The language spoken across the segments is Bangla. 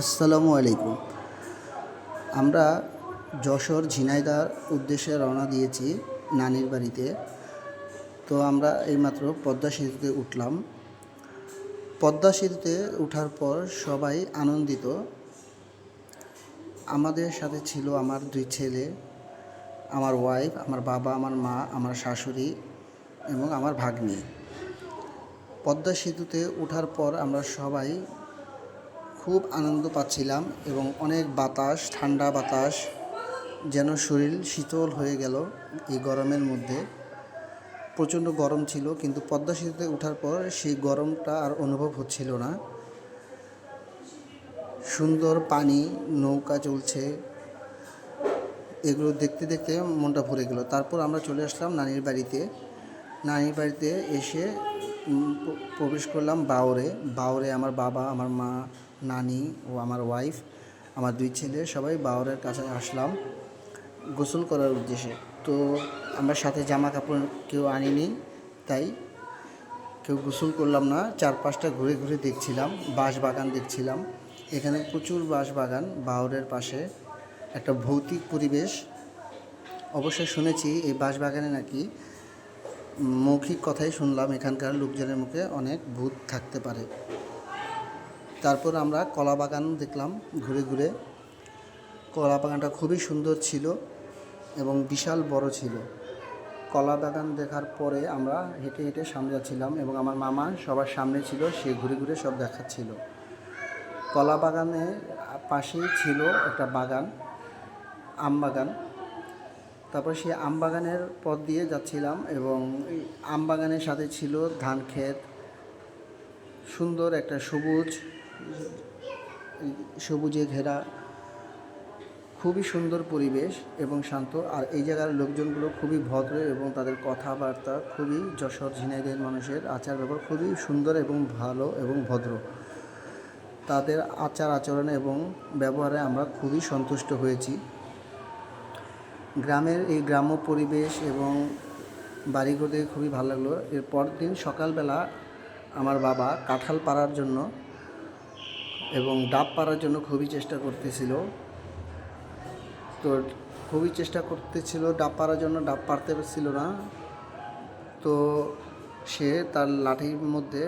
আসসালামু আলাইকুম। আমরা যশোর ঝিনাইদার উদ্দেশ্যে রওনা দিয়েছি নানির বাড়িতে। তো আমরা এইমাত্র পদ্মা সেতুতে উঠলাম। পদ্মা সেতুতে ওঠার পর সবাই আনন্দিত। আমাদের সাথে ছিল আমার দুই ছেলে, আমার ওয়াইফ আমার বাবা, আমার মা, আমার শাশুড়ি এবং আমার ভাগ্নি। পদ্মা সেতুতে ওঠার পর আমরা সবাই খুব আনন্দ পাচ্ছিলাম এবং অনেক বাতাস, ঠান্ডা বাতাস, যেন শরীর শীতল হয়ে গেল এই গরমের মধ্যে। প্রচণ্ড গরম ছিল, কিন্তু পদ্মা সেতুতে ওঠার পর সেই গরমটা আর অনুভব হচ্ছিল না। সুন্দর পানি, নৌকা চলছে, এগুলো দেখতে দেখতে মনটা ভরে গেল। তারপর আমরা চলে আসলাম নানির বাড়িতে। নানির বাড়িতে এসে প্রবেশ করলাম বাওরে। বাওরে আমার বাবা, আমার মা নানি ও আমার ওয়াইফ আমার দুই ছেলে, সবাই বাওরের কাছে আসলাম গোসল করার উদ্দেশ্যে। তো আমরা সাথে জামা কাপড় কেউ আনিনি, তাই কেউ গোসল করলাম না। চার পাঁচটা ঘুরে ঘুরে দেখছিলাম, বাঁশ বাগান দেখছিলাম। এখানে প্রচুর বাঁশ বাগান বাওরের পাশে। একটা ভৌতিক পরিবেশ। অবশ্যই শুনেছি এই বাঁশ বাগানে নাকি মৌখিক কথাই শুনলাম। এখানকার লোকজনের মুখে অনেক ভূত থাকতে পারে। তারপর আমরা কলা বাগান দেখলাম ঘুরে ঘুরে। কলা বাগানটা খুবই সুন্দর ছিল এবং বিশাল বড় ছিল। কলা বাগান দেখার পরে আমরা হেঁটে হেঁটে সামনে যাচ্ছিলাম এবং আমার মামা সবার সামনে ছিল, সে ঘুরে ঘুরে সব দেখাচ্ছিল। কলা বাগানের পাশেই ছিল একটা বাগান, আম বাগান। তারপর সেই আম বাগানের পথ দিয়ে যাচ্ছিলাম এবং আম বাগানের সাথে ছিল ধান ক্ষেত। সুন্দর একটা সবুজ সবুজে ঘেরা, খুবই সুন্দর পরিবেশ এবং শান্ত। আর এই জায়গার লোকজনগুলো খুবই ভদ্র এবং তাদের কথাবার্তা খুবই যশোর ঝিনাইদের মানুষের আচার ব্যবহার খুবই সুন্দর এবং ভালো এবং ভদ্র। তাদের আচার আচরণ এবং ব্যবহারে আমরা খুবই সন্তুষ্ট হয়েছি। গ্রামের এই গ্রাম্য পরিবেশ এবং বাড়িঘর দেখে খুবই ভালো লাগল। এর পরের দিন সকালবেলা আমার বাবা কাঁঠাল পাড়ার জন্য এবং ডাব পাড়ার জন্য খুবই চেষ্টা করতেছিল। তো খুবই চেষ্টা করতেছিল ডাব পাড়ার জন্য, ডাব পারতে পারছিল না। তো সে তার লাঠির মধ্যে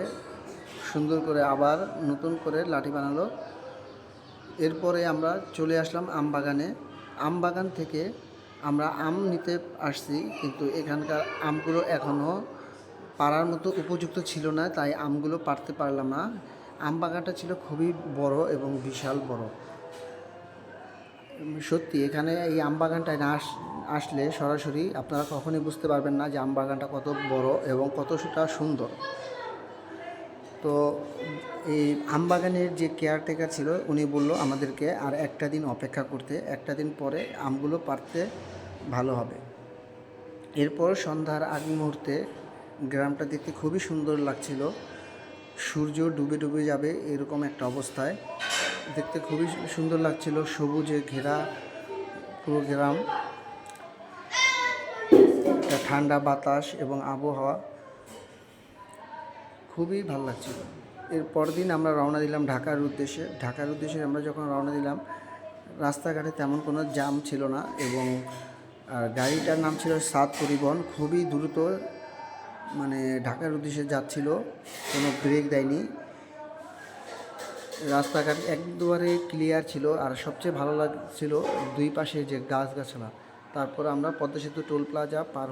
সুন্দর করে আবার নতুন করে লাঠি বানালো। এরপরে আমরা চলে আসলাম আম বাগানে। আম বাগান থেকে আমরা আম নিতে আসছি, কিন্তু এখানকার আমগুলো এখনও পাড়ার মতো উপযুক্ত ছিল না, তাই আমগুলো পারতে পারলাম না। আম বাগানটা ছিল খুবই বড় এবং বিশাল বড়। সত্যি, এখানে এই আম বাগানটায় না আস- আসলে সরাসরি আপনারা কখনোই বুঝতে পারবেন না যে আম বাগানটা কত বড় এবং কত কতটা সুন্দর। তো, এই আমবাগানের যে কেয়ারটেকার ছিল, উনি বলল আমাদেরকে আর একটা দিন অপেক্ষা করতে, একটা দিন পরে আমগুলো পারতে ভালো হবে। এরপর সন্ধ্যার আগ মুহূর্তে গ্রামটা দেখতে খুবই সুন্দর লাগছিল। সূর্য ডুবে ডুবে যাবে এরকম একটা অবস্থায়। দেখতে খুবই সুন্দর লাগছিল, সবুজে ঘেরা, পুরো গ্রাম। একটা ঠান্ডা বাতাস এবং আবহাওয়া। খুবই ভালো লাগছিল। এর পরদিন আমরা রওনা দিলাম ঢাকার উদ্দেশ্যে। ঢাকার উদ্দেশ্যে আমরা যখন রওনা দিলাম, রাস্তাঘাটে তেমন কোনো জ্যাম ছিল না এবং গাড়িটার নাম ছিল সাত পরিবহন। খুবই দ্রুত মানে ঢাকার উদ্দেশ্যে যাচ্ছিল, কোনো ব্রেক দেয়নি। রাস্তাঘাট একবারে ক্লিয়ার ছিল, আর সবচেয়ে ভালো লাগছিল দুই পাশে যে গাছগাছালা। তারপর আমরা পদ্মা সেতু টোল প্লাজা পার